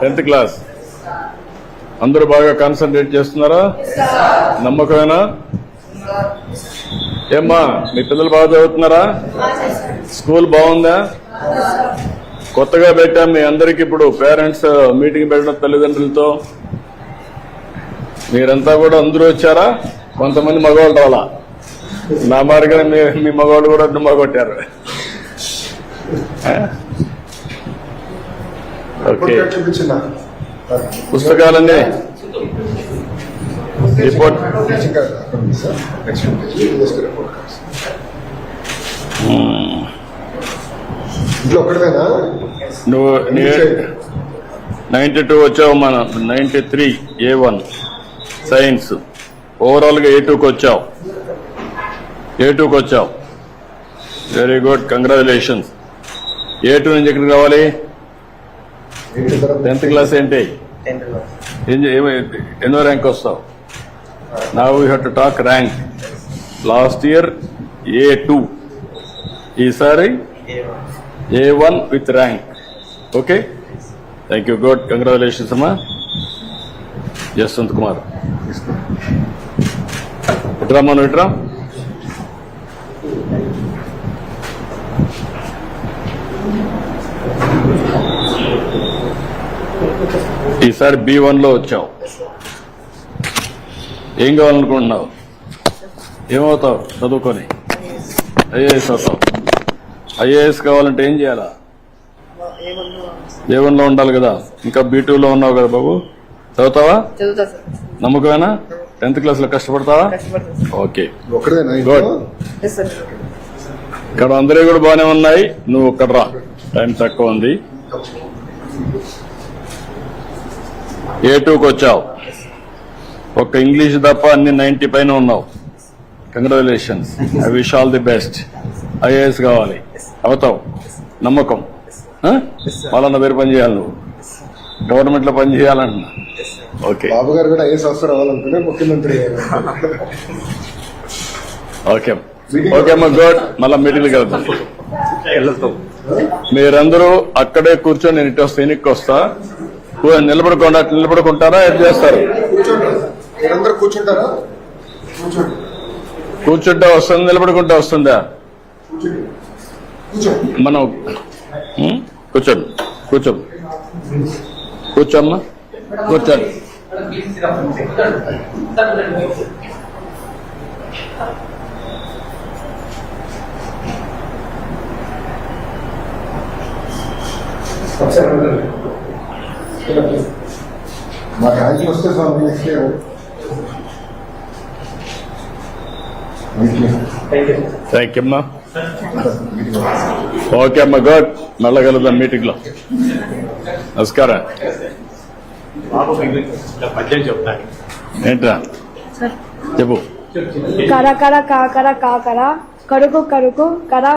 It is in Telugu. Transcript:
Tenth class. అందరూ బాగా కాన్సన్ట్రేట్ చేస్తున్నారా? నమ్మకమేనా? ఏమ్మా మీ పిల్లలు బాగా చదువుతున్నారా? స్కూల్ బాగుందా? కొత్తగా పెట్టాం మీ అందరికి ఇప్పుడు పేరెంట్స్ మీటింగ్ పెట్టడం తల్లిదండ్రులతో. మీరంతా కూడా అందరూ వచ్చారా? కొంతమంది మగవాళ్ళు రావాలా నా మార్గానే మీ మీ మగవాళ్ళు కూడా డుమ్మా కొట్టారు. పుస్తకాలన్నీ. రిపోర్ట్ నువ్వు నైన్టీ టూ వచ్చావు మన ninety three A one science. ఓవరాల్గా ఏ టూకి వచ్చావు ఏ టూకి వచ్చావు very good congratulations A two నుంచి ఎక్కడికి రావాలి? టెన్త్ క్లాస్ ఏంటి? ఎన్నో ర్యాంక్ వస్తావు? నా we have to talk rank last year A two ఈసారి A one with rank okay thank you good congratulations అమ్మా. జస్వంత్ కుమార్ ఇట్రా మనం ఇట్రా ఈసారి బి వన్లో వచ్చావు ఏం కావాలనుకుంటున్నావు? ఏమవుతావు? చదువుకొని. ఐఏఎస్ అవుతావు. ఐఏఎస్ కావాలంటే ఏం చేయాలా? ఏ వన్లో ఉండాలి కదా. ఇంకా బీ టూ లో ఉన్నావు కదా బాబు. చదువుతావా? చదువుతా సార్. నమ్మకమేనా? టెన్త్ క్లాస్లో కష్టపడతావా ఓకే. సార్ ఇక్కడ అందరూ కూడా బాగానే ఉన్నాయి. నువ్వు ఒక్కడ రా టైం తక్కువ ఉంది. ఏ టూకి వచ్చావు ఒక్క ఇంగ్లీష్ తప్ప అన్ని నైన్టీ పైన ఉన్నావు. Congratulations I wish all the best IAS కావాలి. అవుతావు. నమ్మకం. వాళ్ళన్న పేరు పని చేయాలి నువ్వు. గవర్నమెంట్లో పని చేయాలంటున్నా ఓకే బాబు గారు కూడా ఏ సంవత్సరం అవ్వాలనుకుంటే ముఖ్యమంత్రి ఓకే ఓకే అమ్మా గుడ్ మళ్ళా మీటింగ్ కలుద్దాం మీరందరూ అక్కడే కూర్చొని నేను ఇటు వస్తా వెనక్కి వస్తా. నిలబడకుండా అట్లా నిలబడుకుంటారా? ఏం చేస్తారు? కూర్చుంటే వస్తుంది నిలబడుకుంటే వస్తుందా? మనం? కూర్చోండి. కూర్చోండి. కూర్చోమ్మా. కూర్చోండి. మా ర్యాంక్ వస్తే నెక్స్ట్ ఇయర్ థ్యాంక్ యూ అమ్మా ఓకే అమ్మా గుడ్ మళ్ళా కలుద్దాం మీటింగ్లో నమస్కారం ఏంట్రా? చెప్పు. కర కర కాకర కాకర కరుకు కరుకు కర